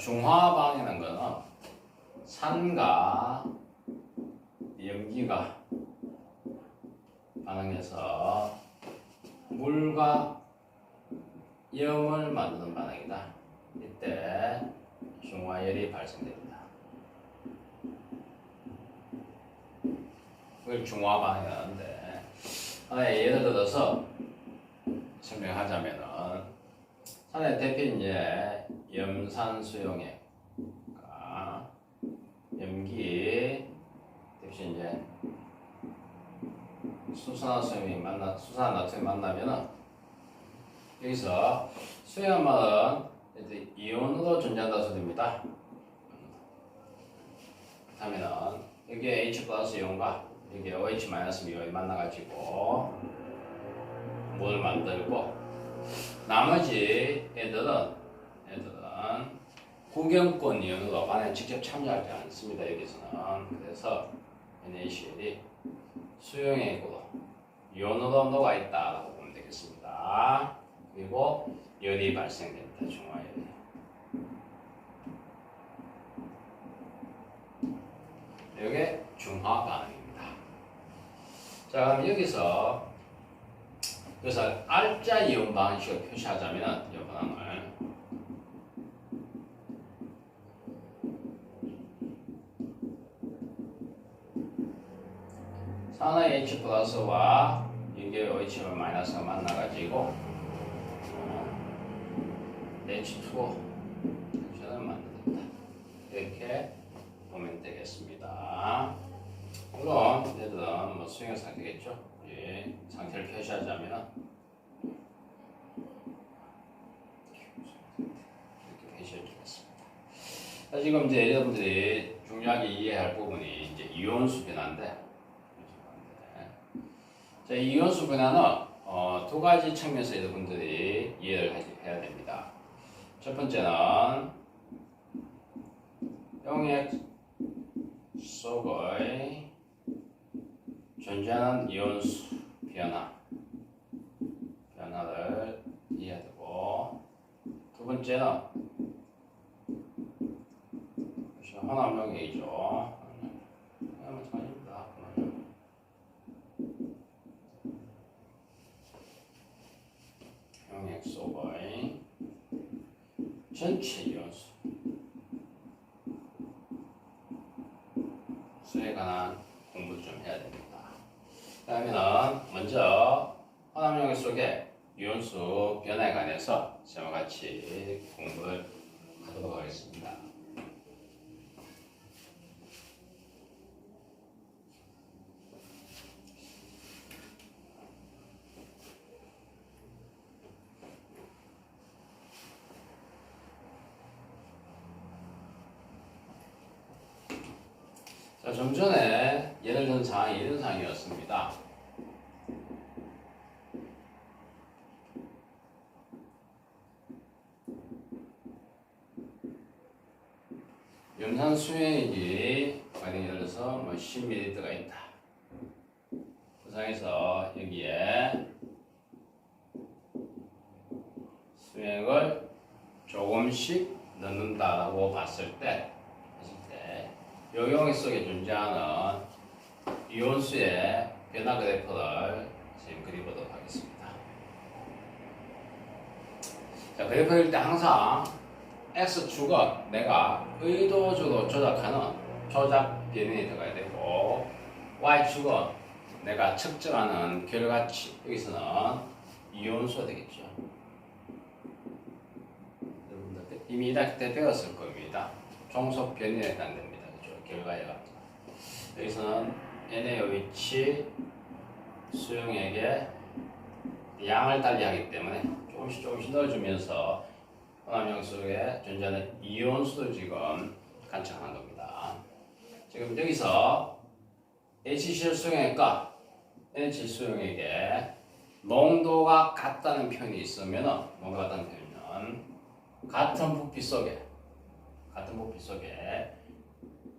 중화방이라는 거는 산과 염기가 반응해서 물과 염을 만드는 반응이다. 이때 중화열이 발생됩니다. 그걸 중화반응이라는데 하나의 예를 들어서 설명하자면은 산의 대표 이제 염산 수용액 그러니까 염기 대신 이제 수산화수염이 만나 수산화수염이 만나면은 여기서 수염은 이제 이온으로 존재한다 소리입니다. 그렇다면은 여기에 H 플러스 이온과 여기에 OH 마이너스 이온이 만나가지고 뭘 만들고 나머지 애들은 애들은 구경권 이온으로 반응에 직접 참여하지 않습니다. 여기서는 그래서 NaCl이 수용액으로 이온으로 녹아 있다라고 보면 되겠습니다. 그리고 열이 발생됩니다. 중화열이. 이게 중화 반응입니다. 자, 그럼 여기서 그래서 알자 이온 방식을 표시하자면 이 반응을 산의 H 플러스와 이게 OH 마이너스가 만나가지고 어, H2O 텐션을 만든다. 이렇게 보면 되겠습니다. 물론 수용 상태겠죠. 예, 상태를 표시하자면 이렇게 표시해 주겠습니다. 자, 지금 이제 여러분들이 중요하게 이해할 부분이 이제 이온수 변화인데 자, 이온수 변화는 어, 두 가지 측면에서 여러분들이 이해를 하- 해야 됩니다. 첫 번째는 용액 속의 존재하는 이온수 변화 변화를 이해해야 되고 두 번째는 역시 혼합용액이죠. 마찬가지입니다. 혼합용액. 용액 속의 전체 이온수 수에 관한 공부를 좀 해야 됩니다. 그러면 먼저 화합용액 속의 이온수 변화에 관해서 시험과 같이 공부를 하도록 하겠습니다. 자, 좀 전에 예를 든 상황이 이런 상황이었습니다. 염산 수용액이 만약 예를 들어서 뭐 10ml가 있다. 그 상황에서 여기에 수액을 조금씩 넣는다라고 봤을 때, 때 요용액 속에 존재하는 이온수의 변화 그래프를 지금 그려보도록 하겠습니다. 자, 그래프 그릴 때 항상 X축은 내가 의도적으로 조작하는 조작 변형이 들어가야 되고 Y축은 내가 측정하는 결과치 여기서는 이온수가 되겠죠. 여러분들 이미 그때 배웠을 겁니다. 종속 변형에 해당됩니다. 결과가 여기서는 NaOH 수용액에 양을 달리하기 때문에 조금씩 조금씩 넣어주면서 혼합용 속에 존재하는 이온수를 지금 관측하는 겁니다. 지금 여기서 HCl 수용액과 NH 수용액에 농도가 같다는 표현이 있으면 농도가 같다는 표현은 같은 부피 속에 같은 부피 속에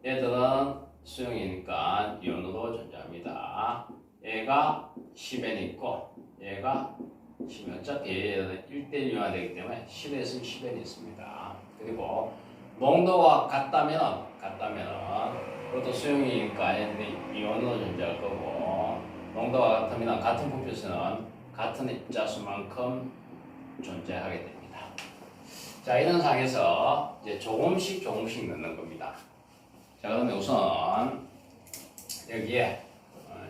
얘들은 수용이니까 이온으로 존재합니다. 얘가 10엔 있고 얘가 10엔 어차피 1대1 이온화 되기 때문에 10에서 10엔이 있습니다. 그리고 농도가 같다면 같다면 그것도 수용이니까 얘들이 이온으로 존재할 거고 농도가 같으면 같은 부피수는 같은 입자수만큼 존재하게 됩니다. 자 이런 상에서 이제 조금씩 조금씩 넣는 겁니다. 자 그러면 우선 여기에 어,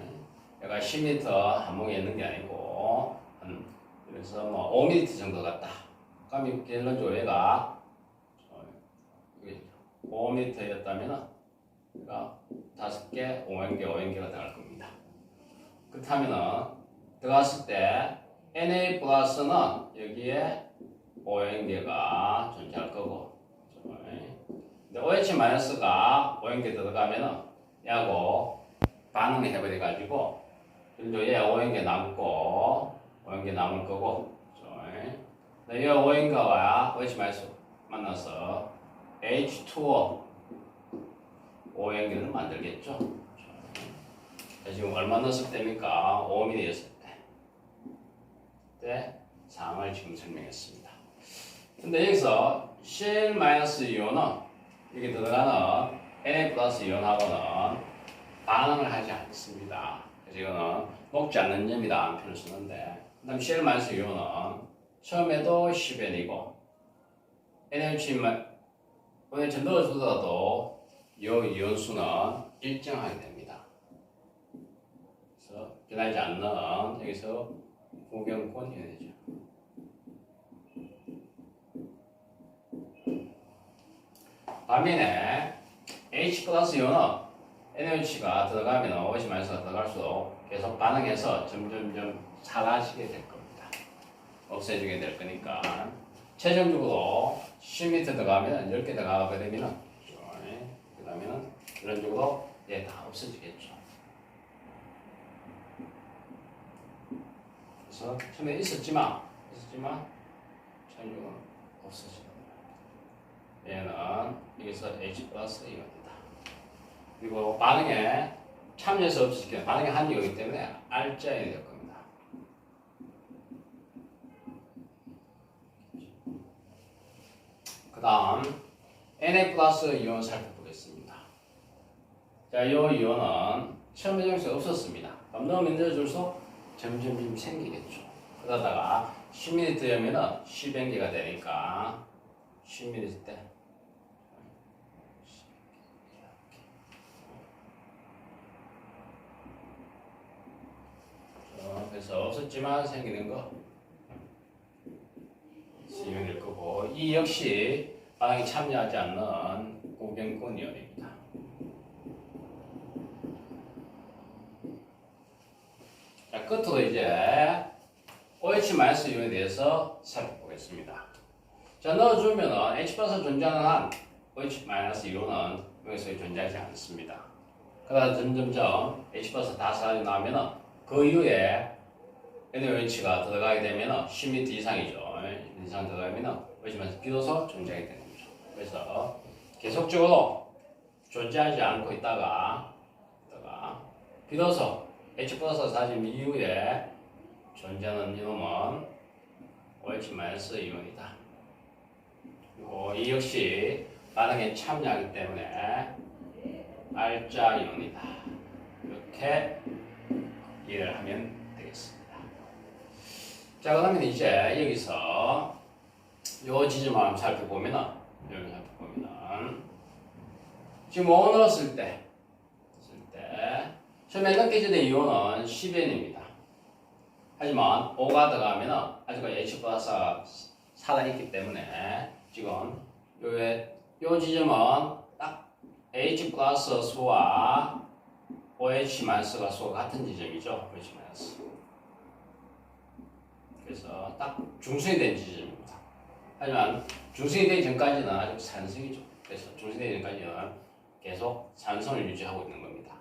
여기가 10m 한목에 있는 게 아니고 한 그래서 뭐 5m 정도 같다. 이 결론적으로 얘가 5m였다면 얘가 다섯 개, 5행개, 5행개가 들어갈 겁니다. 그렇다면은 들어갔을 때 Na 플러스는 여기에 5행개가 존재할 거고 근데 OH 마이너스가 5행개 들어가면은 얘하고 반응을 해버려 가지고 얘 5행개 남고 5행개 남을 거고 이 5행가와 OH 마이너스 만나서 H2O 5행기를 만들겠죠. 자, 지금 얼마 넣었을 때입니까? 5mm였을 때. 때 상을 지금 설명했습니다. 근데 여기서 CL 마이너스 이온은 여기 들어가는 Na 플러스 이온하고는 반응을 하지 않습니다. 그래서 이거는 녹지 않는 점이다 안 표를 쓰는데 그 다음 CL 마이너스 이온은 처음에도 10N이고 NH 오늘 전 넣어주더라도 이 이온수는 일정하게 됩니다. 그래서 변하지 않는 여기서 구경권 이온이죠. 반면에 H 플러스 이온은 NH가 들어가면 OH 마이너스가 들어갈수록 계속 반응해서 점점점 사라지게 될 겁니다. 없애지게 될 거니까 최종적으로 10m 들어가면 10개 들어가게 되면은 그 다음에는 이런 식으로 얘다 없어지겠죠. 그래서 처음에 있었지만 있었지만 없어지는 거예요. 얘는 여기서 H 플러스 이겁니다. 그리고 반응에 참여해서 없어지게 반응에 한계가 있기 때문에 R자이 될 겁니다. 그 다음 Na 플러스 이온 살펴보겠습니다. 자, 이 이온은 처음에 정수 없었습니다. 그럼 넣으면 넣어줄수록 점점 점 생기겠죠. 그러다가 10ml 되면은 10행기가 되니까 10ml 때 자, 그래서 없었지만 생기는 거 이온일 거고 이 역시 반응에 참여하지 않는 고경권 이온입니다. 자, 끝으로 이제 OH 이온에 대해서 살펴보겠습니다. 자, 넣어주면 H 플러스 존재하는 한 OH 마이너스 이온은 여기서 존재하지 않습니다. 그러다 점점점 H 플러스 다 사라져 나오면 그 이후에 NaOH가 들어가게 되면 10m 이상이죠. 이상 들어가면 OH 마이너스 비로소 존재하게 되는 거죠. 그래서 계속적으로 존재하지 않고 있다가 있다가 비로소 H 플러스 사진 이후에 존재하는 이놈은 OH 마이너스 이온이다. 그리고 이 역시 반응에 참여하기 때문에 R자 이온이다. 이렇게 이해를 하면 되겠습니다. 자, 그러면 이제 여기서 요 한번 살펴보면은 여기 살펴보면은 지금 5 넣었을 때 넣었을 때 처음에 넣게 된 이온은 10N입니다. 하지만 5가 들어가면 아직까지 H 플러스가 살아있기 때문에 지금 요에 요 지점은 딱 H 플러스 수와 OH 마이너스가 수가 같은 지점이죠. OH 마이너스. 그래서 딱 중성이 된 지점입니다. 하지만 중성이 되기 전까지는 아직 산성이죠. 그래서 중성이 되기 전까지는 계속 산성을 유지하고 있는 겁니다.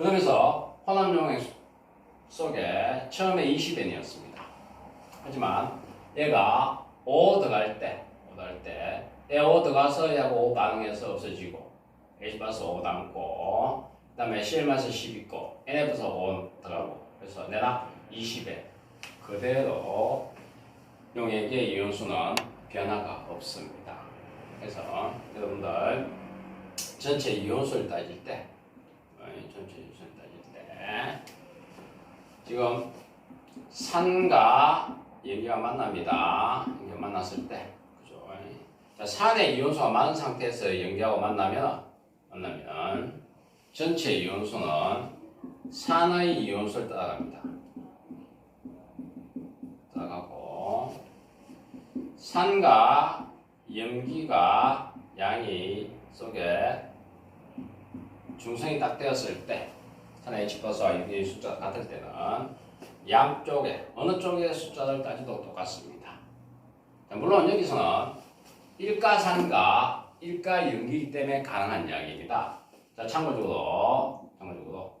그러면서 혼합용액 속에 처음에 20N이었습니다. 하지만 얘가 O 들어갈 때, O 들어갈 때, 얘 O 들어가서 O 반응해서 없어지고, H 플러스 O 남고, 그 다음에 마이너스 10 있고, NF에서 O 들어가고, 그래서 내가 20에 그대로 용액의 이온수는 변화가 없습니다. 그래서 여러분들 전체 이온수를 따질 때, 어, 전체 이온수를 따질 때 지금 산과 염기가 만납니다. 만났을 때, 그죠? 자, 산의 이온수가 많은 상태에서 염기하고 만나면 만나면 전체 이온수는 산의 이온수를 따라갑니다. 따라가고 산과 염기가 양이 속에 중성이 딱 되었을 때 산의 H 플러스와 염기의 숫자가 같을 때는 양쪽에 어느 쪽의 숫자를 따지도 똑같습니다. 자, 물론 여기서는 일가산과 일가연기이기 때문에 가능한 이야기입니다. 자, 참고적으로 참고적으로.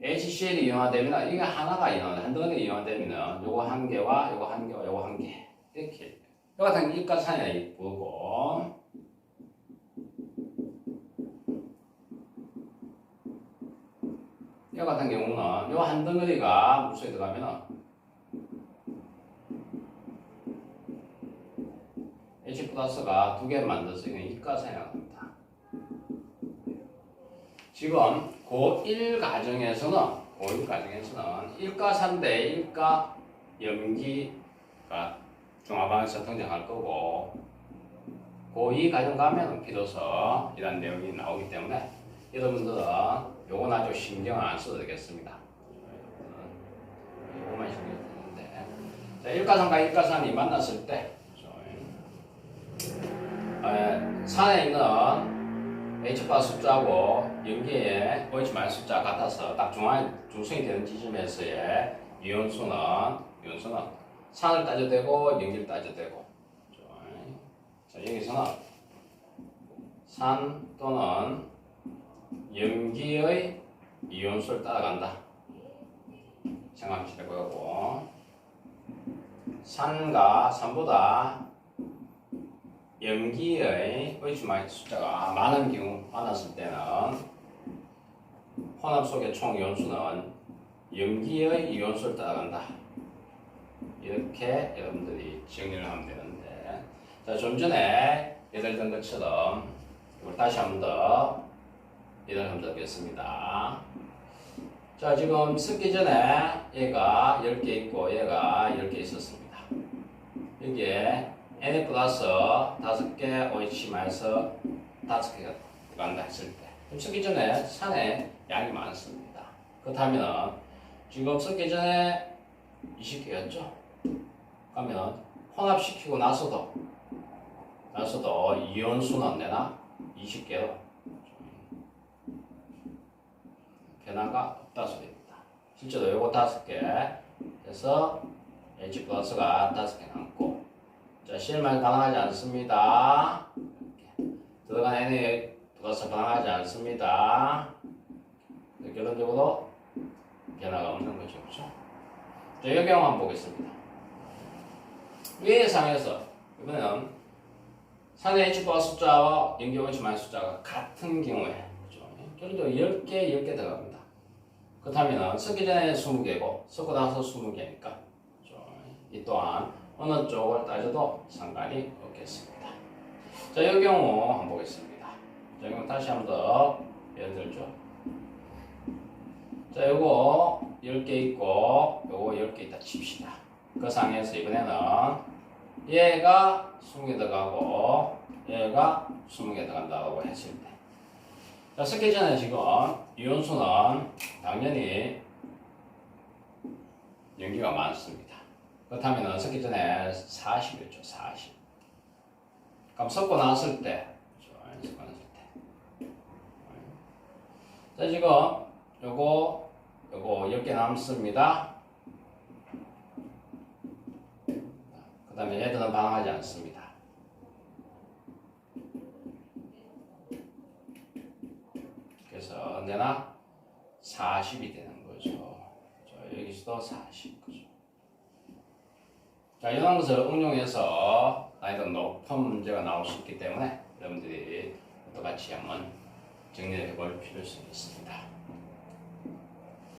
HCl이 이용화되면 이게 하나가 이용화 한 덩어리 이용화되면 요거 한 개와 요거 한 개와 요거 한 개. 이렇게. 요 같은 일가산이 보고 이 같은 경우는 요한 덩어리가 물속에 들어가면 H 플러스가 두개 만들어서 이건 나옵니다. 지금 고1 과정에서는 고1 과정에서는 일가산 대 일가 염기가 중화방에서 등장할 거고 고2 과정 가면 비로소 이런 내용이 나오기 때문에 여러분들은 요건 아주 신경 안 써도 되겠습니다. 요거만 신경 쓰는데. 자, 일가산과 일가산이 만났을 때 에, 산에 있는 H바 숫자하고 염기의 OH 마이너스 숫자 같아서 딱 중앙 중성이 되는 지점에서의 이온수는 이온수는 산을 따져도 되고 염기를 따져도 되고 자 여기서는 산 또는 염기의 이온수를 따라간다. 생각하시면 되고. 산과 산보다 염기의 마이너스 숫자가 많은 경우 많았을 때는 혼합 속의 총 이온수는 염기의 이온수를 따라간다. 이렇게 여러분들이 정리를 하면 되는데. 자, 좀 전에 예들던 것처럼 이걸 다시 한번 더 한번 드리겠습니다. 자, 지금 쓰기 전에 얘가 10개 있고 얘가 10개 있었습니다. 여기에 n 플러스 5개 OH 마이너스 5개가 들어간다 했을 때 그럼 쓰기 전에 산에 양이 많습니다. 그렇다면 지금 쓰기 전에 20개였죠? 그러면 혼합시키고 나서도 나서도 이온수는 내나 20개로 변화가 없다 소리입니다. 실제로 요거 5개 해서 H 플러스가 5개 남고 자, 실만 반응하지 않습니다. 들어간 N에 들어가서 반응하지 않습니다. 결론적으로 변화가 없는 거죠. 그렇죠? 자, 여기 한번 보겠습니다. 위의 상에서 이번에는 산의 H 플러스 숫자와 연기 OH 마이너스 숫자가 같은 경우에 그렇죠? 결론적으로 10개, 10개 들어갑니다. 그렇다면 섞기 전에 20개고 섞고 나서 20개니까 그렇죠? 이 또한 어느 쪽을 따져도 상관이 없겠습니다. 자, 이 경우 한번 보겠습니다. 자, 이거 다시 한번 더 예를 들죠. 자, 요거 10개 있고 요거 10개 있다 칩시다. 그 상에서 이번에는 얘가 20개 들어가고 얘가 20개 들어간다고 했을 때 자, 전에 지금 이온수는 당연히 연기가 많습니다. 그렇다면 섞기 전에 40이었죠, 40. 그럼 섞고 나왔을 때, 섞고 나왔을 때. 자, 지금 요거, 요거 10개 남습니다. 그 다음에 얘들은 반응하지 않습니다. 그래서 언제나 40이 되는 거죠. 자, 여기서도 40. 그죠. 자, 이런 것을 응용해서 난이도 높은 문제가 나올 수 있기 때문에 여러분들이 똑같이 한번 정리해 볼 필요성이 있습니다.